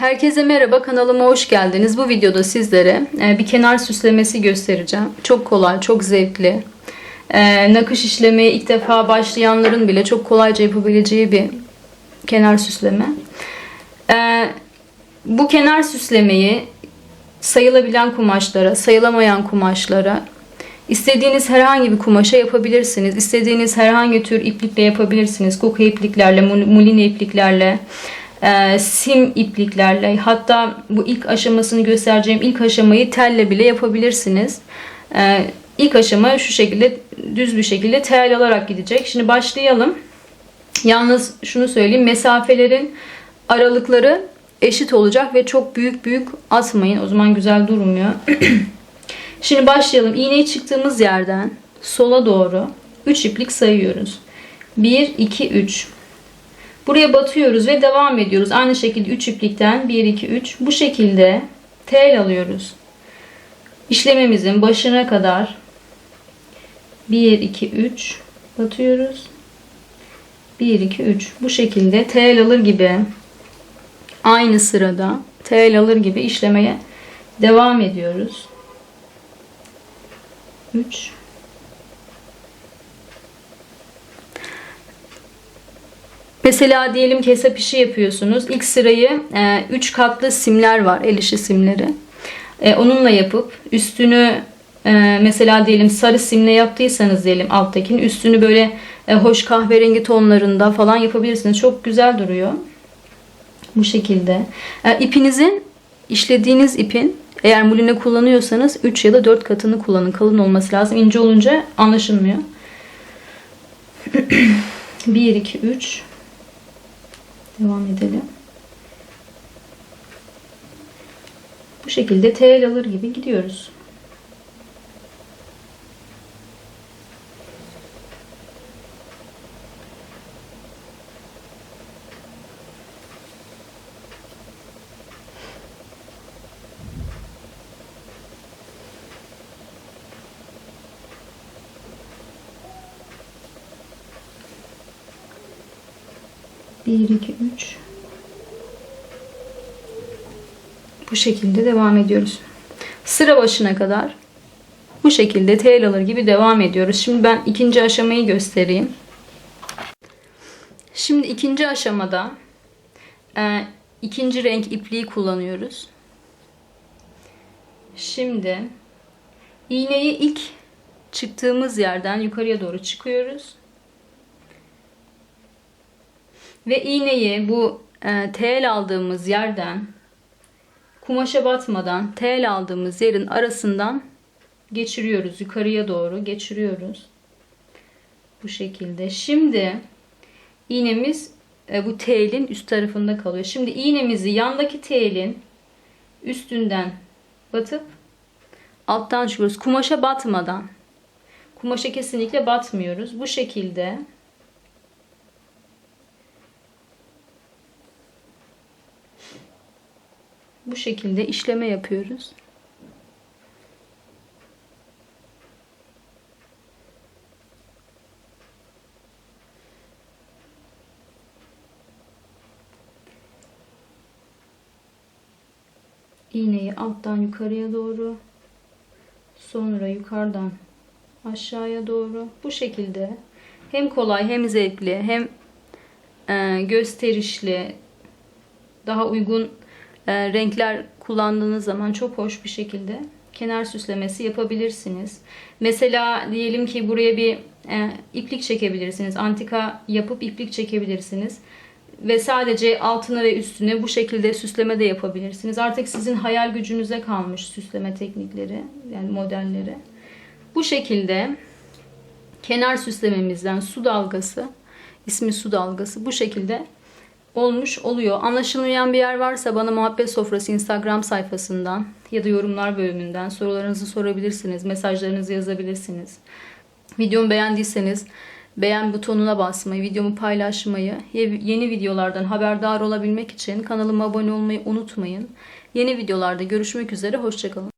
Herkese merhaba kanalıma hoş geldiniz. Bu videoda sizlere e, bir kenar süslemesi göstereceğim. Çok kolay, çok zevkli. E, Nakış işlemeye ilk defa başlayanların bile çok kolayca yapabileceği bir kenar süsleme. E, Bu kenar süslemeyi sayılabilen kumaşlara, sayılamayan kumaşlara, istediğiniz herhangi bir kumaşa yapabilirsiniz. İstediğiniz herhangi tür iplikle yapabilirsiniz. Kuka ipliklerle, muline ipliklerle, e, sim ipliklerle hatta bu ilk aşamasını göstereceğim ilk aşamayı telle bile yapabilirsiniz. E, ilk aşama şu şekilde düz bir şekilde tel alarak gidecek. Şimdi başlayalım. Yalnız şunu söyleyeyim mesafelerin aralıkları eşit olacak ve çok büyük büyük atmayın. O zaman güzel durmuyor. Şimdi başlayalım. İğneyi çıktığımız yerden sola doğru 3 iplik sayıyoruz. 1, 2, 3. Buraya batıyoruz ve devam ediyoruz. Aynı şekilde 3 iplikten 1, 2, 3. Bu şekilde tel alıyoruz. İşlemimizin başına kadar 1, 2, 3 batıyoruz. 1, 2, 3. Bu şekilde tel alır gibi aynı sırada tel alır gibi işlemeye devam ediyoruz. 3 Mesela diyelim ki hesap işi yapıyorsunuz. İlk sırayı 3 katlı simler var. El işi simleri. E, onunla yapıp üstünü e, mesela diyelim sarı simle yaptıysanız diyelim alttakini üstünü böyle e, hoş kahverengi tonlarında falan yapabilirsiniz. Çok güzel duruyor. Bu şekilde. E, ipinizin işlediğiniz ipin eğer muline kullanıyorsanız 3 ya da 4 katını kullanın. Kalın olması lazım. İnce olunca anlaşılmıyor. 1 2 3 Devam edelim. Bu şekilde tel alır gibi gidiyoruz. Bir, iki, üç. Bu şekilde devam ediyoruz. Sıra başına kadar bu şekilde tel alır gibi devam ediyoruz. Şimdi ben ikinci aşamayı göstereyim. Şimdi ikinci aşamada e, ikinci renk ipliği kullanıyoruz. Şimdi iğneyi ilk çıktığımız yerden yukarıya doğru çıkıyoruz. Ve iğneyi bu e, tel aldığımız yerden kumaşa batmadan tel aldığımız yerin arasından geçiriyoruz. Yukarıya doğru geçiriyoruz. Bu şekilde. Şimdi iğnemiz e, bu telin üst tarafında kalıyor. Şimdi iğnemizi yandaki telin üstünden batıp alttan çıkıyoruz. Kumaşa batmadan. Kumaşa kesinlikle batmıyoruz. Bu şekilde bu şekilde işleme yapıyoruz. iğneyi alttan yukarıya doğru sonra yukarıdan aşağıya doğru bu şekilde hem kolay hem zevkli hem e, gösterişli daha uygun e, renkler kullandığınız zaman çok hoş bir şekilde kenar süslemesi yapabilirsiniz. Mesela diyelim ki buraya bir e, iplik çekebilirsiniz. Antika yapıp iplik çekebilirsiniz. Ve sadece altına ve üstüne bu şekilde süsleme de yapabilirsiniz. Artık sizin hayal gücünüze kalmış süsleme teknikleri, yani modelleri. Bu şekilde kenar süslememizden su dalgası, ismi su dalgası bu şekilde olmuş oluyor. Anlaşılmayan bir yer varsa bana Muhabbet Sofrası Instagram sayfasından ya da yorumlar bölümünden sorularınızı sorabilirsiniz. Mesajlarınızı yazabilirsiniz. Videomu beğendiyseniz beğen butonuna basmayı, videomu paylaşmayı, yeni videolardan haberdar olabilmek için kanalıma abone olmayı unutmayın. Yeni videolarda görüşmek üzere, hoşçakalın.